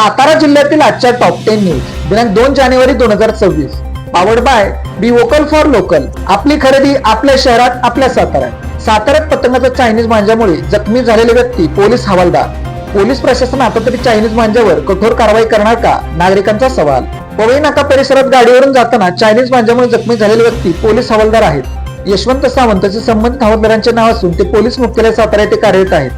सातारा जिल्ह्यातील आजच्या top ten news दिनांक दोन जानेवारी दोन हजार सव्वीस. Powered by be vocal for local आपली खरेदी आपल्या शहरात आपल्या साताऱ्यात. साताऱ्यात पतंगाचा चायनीज मांजामुळे जखमी झालेले व्यक्ती पोलीस हवालदार. पोलीस प्रशासन आता तरी चायनीज मांजावर कठोर कारवाई करणार का? नागरिकांचा सवाल. पवई नाका परिसरात गाडीवरून जाताना चायनीज मांजामुळे जखमी झालेले व्यक्ती पोलीस हवालदार आहेत. यशवंत सावंत संबंधित हवालदारांचे नाव असून ते पोलीस मुख्यालय सातारा येथे कार्यरत आहेत.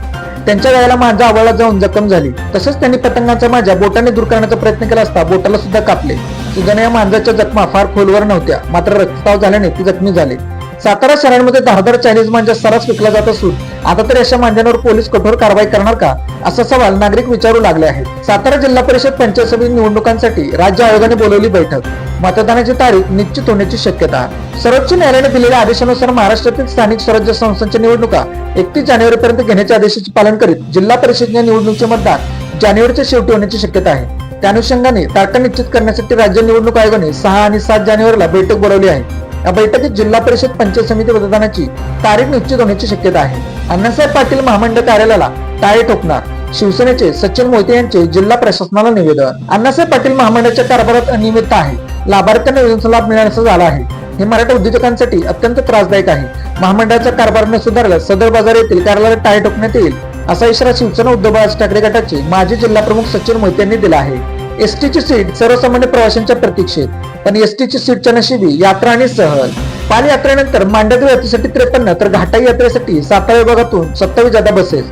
त्यांच्या वेळेला माझा आवळला जाऊन जखम झाली. तसंच त्यांनी पतंगाचा माझ्या बोटाने दूर करण्याचा प्रयत्न केला असता बोटाला सुद्धा कापले. सुद्धा या मांजाच्या जखमा फार खोलवर नव्हत्या. मात्र रक्तस्राव झाल्याने ती जखमी झाले. सातारा शहरांमध्ये धारदार चायनीज मांजा सर्रास विकला जात असून आता तरी अशा मांजांवर पोलीस कठोर कारवाई करणार का? असा सवाल नागरिक विचारू लागले आहेत. सातारा जिल्हा परिषद पंचायत समिती निवडणुकांसाठी राज्य आयोगाने बोलवली बैठक. मतदानाची तारीख निश्चित होण्याची शक्यता. सर्वोच्च न्यायालयाने दिलेल्या आदेशानुसार महाराष्ट्रातील स्थानिक स्वराज्य संस्थांच्या निवडणुका एकतीस जानेवारी पर्यंत घेण्याच्या आदेशाचे पालन करीत जिल्हा परिषदच्या निवडणुकीचे मतदान जानेवारीच्या शेवटी होण्याची शक्यता आहे. त्या अनुषंगाने तारखा निश्चित करण्यासाठी राज्य निवडणूक आयोगाने सहा आणि सात जानेवारीला बैठक बोलावली आहे. या बैठकीत जिल्हा परिषद पंचायत समिती मतदानाची तारीख निश्चित होण्याची शक्यता आहे. अण्णासाहेब पाटील महामंडळ कार्यालयाला टाळे ठोकणार. शिवसेनेचे सचिन मोहिते यांचे जिल्हा प्रशासनाला निवेदन. अण्णासाहेब पाटील महामंडळाच्या कारभारात अनियमितता आहे. लाभार्थ्यांना योजनेचा लाभ मिळण्याचा झाला आहे. हे मराठा उद्योजकांसाठी अत्यंत त्रासदायक आहे. महामंडळाचा कारभार न सुधारल्यास सदर बाजार येथील कार्यालयाला टाळे ठोकण्यात येईल असा इशारा शिवसेना उद्धव बाळासाहेब ठाकरे गटाचे माजी जिल्हा प्रमुख सचिन मोहिते यांनी दिला आहे. एसटीची सीट सर्वसामान्य प्रवाशांच्या प्रतीक्षेत. पण एसटीची सीटच्या नशिबी यात्रा आणि सहल. पाल यात्रेनंतर मांडवी यात्रेसाठी त्रेपन्न तर घाटाई यात्रेसाठी सातारा विभागातून सत्तावीस जादा बसेस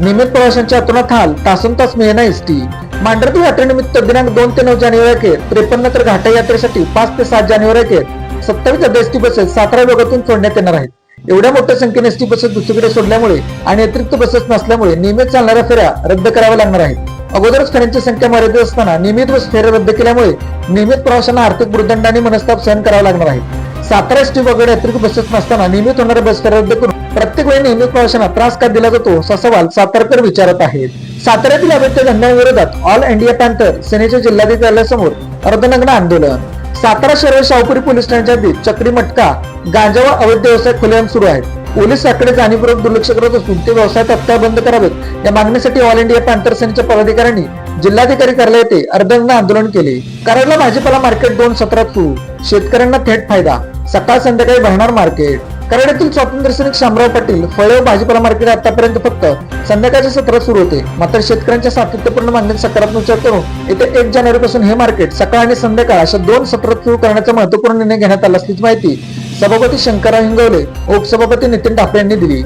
नियमित प्रवाशांच्या अतोनात हाल तासन तास मिळणार एसटी. मांडरदेव यात्रेनिमित्त दिनांक दोन ते नऊ जानेवारी अखेर त्रेपन्न तर घाटाई यात्रेसाठी पाच ते सात जानेवारी अखेर सत्तावीस जादा एसटी बसेस सातारा विभागातून सोडण्यात येणार आहेत. एवढ्या मोठ्या संख्येने एसटी बसेस दुसरीकडे सोडल्यामुळे आणि अतिरिक्त बसेस नसल्यामुळे नियमित चालणाऱ्या फेऱ्या रद्द कराव्या लागणार आहेत. अगोदरच फेऱ्यांची संख्या मर्यादित असताना नियमित बस फेऱ्या रद्द केल्यामुळे नियमित प्रवाशांना आर्थिक भूर्दंड आणि मनस्ताप सहन करावा लागणार आहे. सातारा एसटी वगैरे अतिरिक्त बसेस नसताना नियमित होणाऱ्या बस फेऱ्या रद्द करून प्रत्येक वेळी नियमित प्रवाशांना त्रास का दिला जातो असा सवाल सातारकर विचारत आहेत. साताऱ्यातील अवैध धंद्यांविरोधात ऑल इंडिया पॅन्थर सेनेच्या जिल्हाधिकाऱ्यासमोर अर्धनग्न आंदोलन. सातारा शहर शाहपुरी पोलीस ठाण्याच्या हद्दीत चक्री मटका गांजा व अवैध व्यवसाय खुलेआम सुरू आहेत. पोलीस आकडे जाणीवपूर्वक दुर्लक्ष करत असून ते व्यवसाय तत्काळ बंद करावेत. या मागणीसाठी ऑल इंडिया पॅन्थर सेनेच्या पदाधिकाऱ्यांनी जिल्हाधिकारी कार्यालय येथे अर्धनग्न आंदोलन केले. कराडला भाजीपाला मार्केट दोन सत्रात सुरू शेतकऱ्यांना थेट फायदा. सकाळ संध्याकाळी भरणार मार्केट. कराड्यातील येथील स्वातंत्र्य सैनिक शामराव पाटील फळे व भाजीपाला मार्केट आतापर्यंत फक्त संध्याकाळच्या सत्रात सुरू होते. मात्र शेतकऱ्यांच्या सातत्यपूर्ण मागणीत सकारात्मक विचार करून येत्या एक जानेवारी पासून हे मार्केट सकाळ आणि संध्याकाळ अशा दोन सत्रात सुरू करण्याचा महत्त्वपूर्ण निर्णय घेण्यात आला असल्याची माहिती सभापती शंकरराव हिंगवले उपसभापती नितीन ठाकरे यांनी दिली.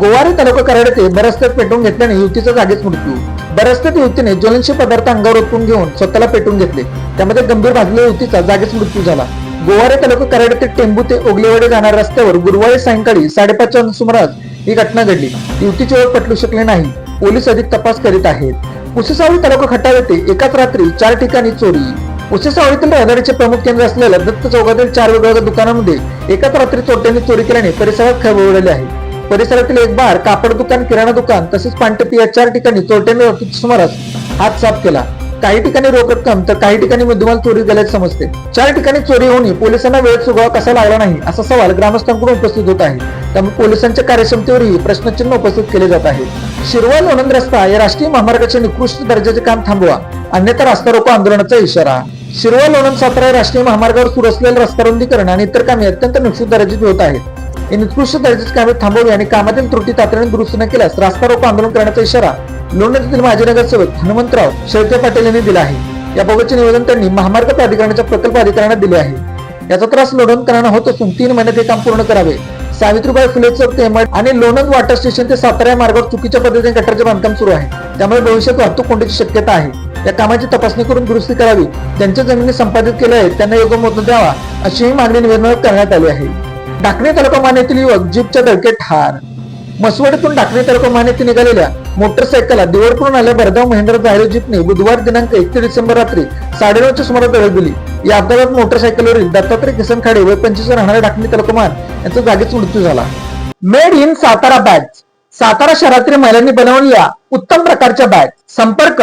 गोवारी तालुका कराड येथे बरस्त्यात पेटवून घेतल्याने युतीचा जागीच मृत्यू. बरस्त्यात युवतीने ज्वलनशील पदार्थ अंगावर ओतून घेऊन स्वतःला पेटवून घेतले. त्यामध्ये गंभीर भाजलेल्या युवतीचा जागीच मृत्यू झाला. गोवारे तालुका कराड येथे टेंबू ते ओगलेवाडी जाणाऱ्या रस्त्यावर गुरुवारी सायंकाळी साडेपाचच्या सुमारास ही घटना घडली. युवतीची ओळख पटलू शकली नाही. पोलीस अधिक तपास करीत आहेत. उसेसावळी तालुका खटाव येथे एकाच रात्री चार ठिकाणी चोरी. उसेसावळीतील रहदारीचे प्रमुख केंद्र असलेल्या दत्त चौकातील चार वेगवेगळ्या दुकानांमध्ये एकाच रात्री चोरट्यांनी चोरी केल्याने परिसरात खळबळ आहे. परिसरातील एक बार कापड दुकान किराणा दुकान तसेच पानटपी या चार ठिकाणी चोरट्यांनी रात्रीच्या सुमारास हात साफ केला. काही ठिकाणी रोख रक्कम तर काही ठिकाणी मुद्देमाल चोरी गेल्याचे समजते. चार ठिकाणी चोरी होऊन पोलिसांना वेळेत सुगावा कसा लागला नाही असा सवाल ग्रामस्थांकडून उपस्थित होत आहे. त्यामुळे पोलिसांच्या कार्यक्षमतेवरही प्रश्नचिन्ह उपस्थित केले जात आहे. शिरवळ लोणंद रस्ता या राष्ट्रीय महामार्गाचे निकृष्ट दर्जाचे काम थांबवा. अन्यथा रास्ता रोको आंदोलनाचा इशारा. शिरवळ लोणंद सातारा राष्ट्रीय महामार्गावर सुरू असलेले रस्ता रुंदीकरण आणि इतर कामे अत्यंत निकृष्ट दर्जाची होत आहेत. हे निकृष्ट दर्जाची कामे थांबवली आणि कामातील त्रुटी तातडीने दुरुस्त न केल्यास रास्ता रोको आंदोलन करण्याचा इशारा लोणंद येथील माजी नगरसेवक हनुमंतराव शेळके पाटील यांनी दिला आहे. याबाबतचे निवेदन त्यांनी महामार्ग प्राधिकरणाच्या प्रकल्प अधिकाऱ्यांना दिले आहे. याचा त्रास लोणंदकरांना होत असून तीन महिन्यात हे काम पूर्ण करावे. सावित्रीबाई फुले चौक ते आणि लोणंद वॉटर स्टेशन ते सातारा या मार्गावर चुकीच्या पद्धतीने गटारचे बांधकाम सुरू आहे. त्यामुळे भविष्यात वाहतूक कोंडीची शक्यता आहे. या कामाची तपासणी करून दुरुस्ती करावी ज्यांच्या जमिनी संपादित केल्या आहेत त्यांना योग्य मोबदला द्यावा अशीही मागणी निवेदनात करण्यात आली आहे. डाकणे तालुका मान्यातील युवक जीपच्या धडकेत ठार. मसवडीतून डाकणे तालुका मान्यते निघालेल्या मोटरसायकलला दिवडकडून आल्या भरधाव महेंद्र जाहिर जीपने बुधवार दिनांक एकतीस डिसेंबर रात्री साडेनऊच्या सुमारास धडक दिली. या अपघातात मोटरसायकलवरील दत्तात्रय किसन खाडे व पंचवीस राहणारे डाकणे तालुकामान यांचा जागीच मृत्यू झाला. Made in Satara bag Satara शहरातील महिलांनी बनवलेल्या उत्तम प्रकारच्या बॅग संपर्क